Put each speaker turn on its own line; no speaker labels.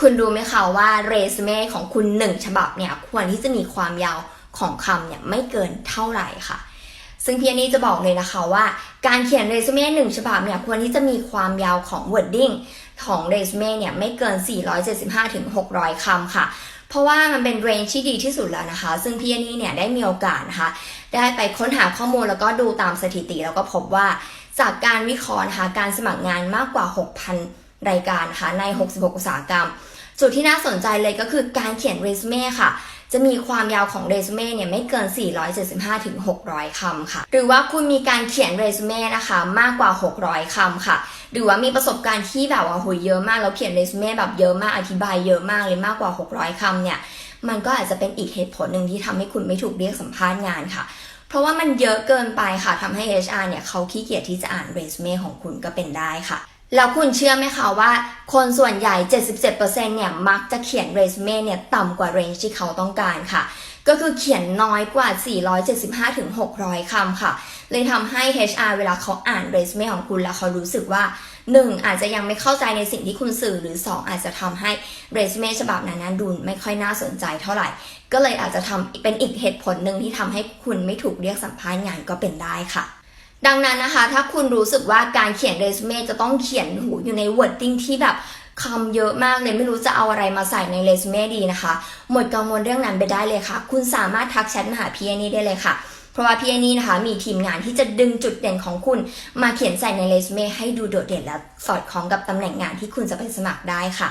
คุณรู้ไหมคะว่าเรซูเม่ของคุณหนึ่งฉบับเนี่ยควรที่จะมีความยาวของคำเนี่ยไม่เกินเท่าไหร่ค่ะ ซึ่งพี่อันนี้จะบอกเลยนะคะว่า การเขียนเรซูเม่หนึ่งฉบับเนี่ยควรที่จะมีความยาวของ wording ของเรซูเม่เนี่ยไม่เกิน 475ถึง600 คำค่ะ เพราะว่ามันเป็นเรนจ์ที่ดีที่สุดแล้วนะคะ ซึ่งพี่อันนี้เนี่ยได้มีโอกาสนะคะ ได้ไปค้นหาข้อมูลแล้วก็ดูตามสถิติแล้วก็พบว่าจากการวิเคราะห์นะคะการสมัครงานมากกว่า 6,000 รายการนะคะใน 66 อุตสาหกรรม จุดที่น่าสนใจเลยก็คือการเขียนเรซูเม่ค่ะ จะมีความยาวของเรซูเม่เนี่ยไม่เกิน 475ถึง600 คำค่ะ หรือว่าคุณมีการเขียนเรซูเม่นะคะมากกว่า 600 คำค่ะ หรือว่ามีประสบการณ์ที่แบบว่าหุยเยอะมากแล้วเขียนเรซูเม่แบบเยอะมากอธิบายเยอะมากเลยมากกว่า 600 คำเนี่ยมันก็อาจจะเป็นอีกเหตุผลหนึ่งที่ทำให้คุณไม่ถูกเรียกสัมภาษณ์งานค่ะ เพราะว่ามันเยอะเกินไปค่ะทำให้ HR เนี่ยเขาขี้เกียจที่จะอ่านเรซูเม่ของคุณก็เป็นได้ค่ะ แล้วคุณเชื่อไหมคะว่าคนส่วนใหญ่ 77%เนี่ยมักจะเขียนเรซูเม่เนี่ยต่ำกว่าเรนจ์ที่เขาต้องการค่ะ ก็คือเขียนน้อยกว่า 475ถึง600 คำค่ะ เลยทำให้ HR เวลาเขาอ่านเรซูเม่ของคุณแล้วเขารู้สึกว่า 1. อาจจะยังไม่เข้าใจในสิ่งที่คุณสื่อหรือ 2 อาจจะทำให้เรซูเม่ฉบับนั้นนะดูไม่ค่อยน่าสนใจเท่าไหร่ ก็เลยอาจจะทำเป็นอีกเหตุผลหนึ่งที่ทำให้คุณไม่ถูกเรียกสัมภาษณ์งานก็เป็นได้ค่ะ ดังนั้นนะคะ ถ้าคุณรู้สึกว่าการเขียนเรซูเม่จะต้องเขียนหูอยู่ใน wording ที่แบบคำเยอะมากเลยไม่รู้จะเอาอะไรมาใส่ในเรซูเม่ดีนะคะ หมดกังวลเรื่องนั้นไปได้เลยค่ะ คุณสามารถทักแชทมาหาพี่แอนนี่ได้เลยค่ะ เพราะว่าพี่แอนนี่นะคะ มีทีมงานที่จะดึงจุดเด่นของคุณ มาเขียนใส่ในเรซูเม่ให้ดูโดดเด่นและสอดคล้องกับตำแหน่งงานที่คุณจะไปสมัครได้ค่ะ